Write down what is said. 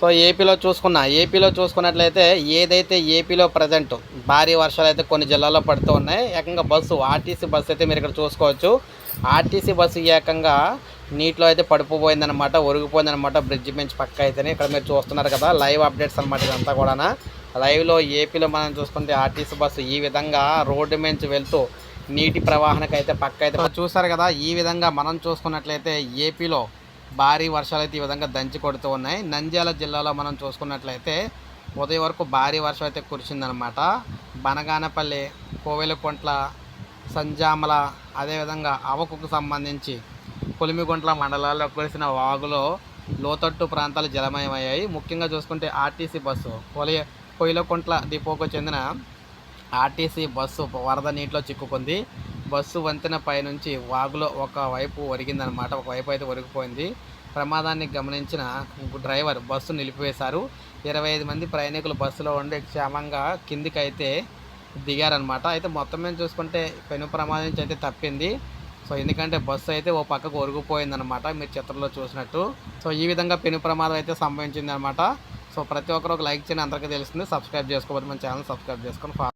So ఏపీలో చూసుకున్న ఏపీలో చూసుకున్నట్లయితే ఏదైతే ఏపీలో ప్రజెంట్ భారీ వర్షాలు అయితే కొన్ని జిల్లాల్లో పడుతూ ఉన్నాయి. ఏకంగా బస్సు ఆర్టీసీ బస్సు అయితే మీరు ఇక్కడ చూసుకోవచ్చు. ఆర్టీసీ బస్సు ఏకంగా నీటిలో అయితే పడిపోయిందనమాట ఒరిగిపోయిందనమాట బ్రిడ్జ్ మించి పక్క అయితేనే. ఇక్కడ మీరు చూస్తున్నారు కదా లైవ్ అప్డేట్స్ అనమాట ఇదంతా కూడా లైవ్లో ఏపీలో మనం చూసుకుంటే ఆర్టీసీ బస్సు ఈ విధంగా రోడ్డు మించి వెళ్తూ నీటి ప్రవాహానికి అయితే పక్క అయితే. చూసారు కదా ఈ విధంగా మనం చూసుకున్నట్లయితే ఏపీలో భారీ వర్షాలు అయితే ఈ విధంగా దంచి కొడుతూ ఉన్నాయి. నంద్యాల జిల్లాలో మనం చూసుకున్నట్లయితే ఉదయం వరకు భారీ వర్షం అయితే కురిసిందనమాట బనగానపల్లి కోవెలకుంట్ల సంజామల అదేవిధంగా అవకుకు సంబంధించి పులిమిగుంట్ల మండలాల్లో కురిసిన వాగులో లోతట్టు ప్రాంతాలు జలమయమయ్యాయి. ముఖ్యంగా చూసుకుంటే ఆర్టీసీ బస్సు కొలి కొయ్యలకుంట్ల డిపోకు చెందిన ఆర్టీసీ బస్సు వరద నీటిలో చిక్కుకుంది. బస్సు వంతెన పైనుంచి వాగులో ఒక వైపు ఒరిగిందనమాట. ఒక వైపు అయితే ఒరిగిపోయింది. ప్రమాదాన్ని గమనించిన డ్రైవర్ బస్సు నిలిపివేశారు. ఇరవై ఐదు మంది ప్రయాణికులు బస్సులో ఉండి క్షేమంగా కిందికి అయితే దిగారనమాట. అయితే మొత్తం మీద చూసుకుంటే పెను ప్రమాదం నుంచి అయితే తప్పింది. సో ఎందుకంటే బస్సు అయితే ఓ పక్కకు ఒరిగిపోయిందనమాట. మీరు చిత్రంలో చూసినట్టు. సో ఈ విధంగా పెను ప్రమాదం అయితే సంభవించింది అనమాట సో ప్రతి ఒక్కరు ఒక లైక్ చేయని అందరికీ తెలిసింది సబ్స్క్రైబ్ చేసుకోవద్దు మన ఛానల్ సబ్స్క్రైబ్ చేసుకొని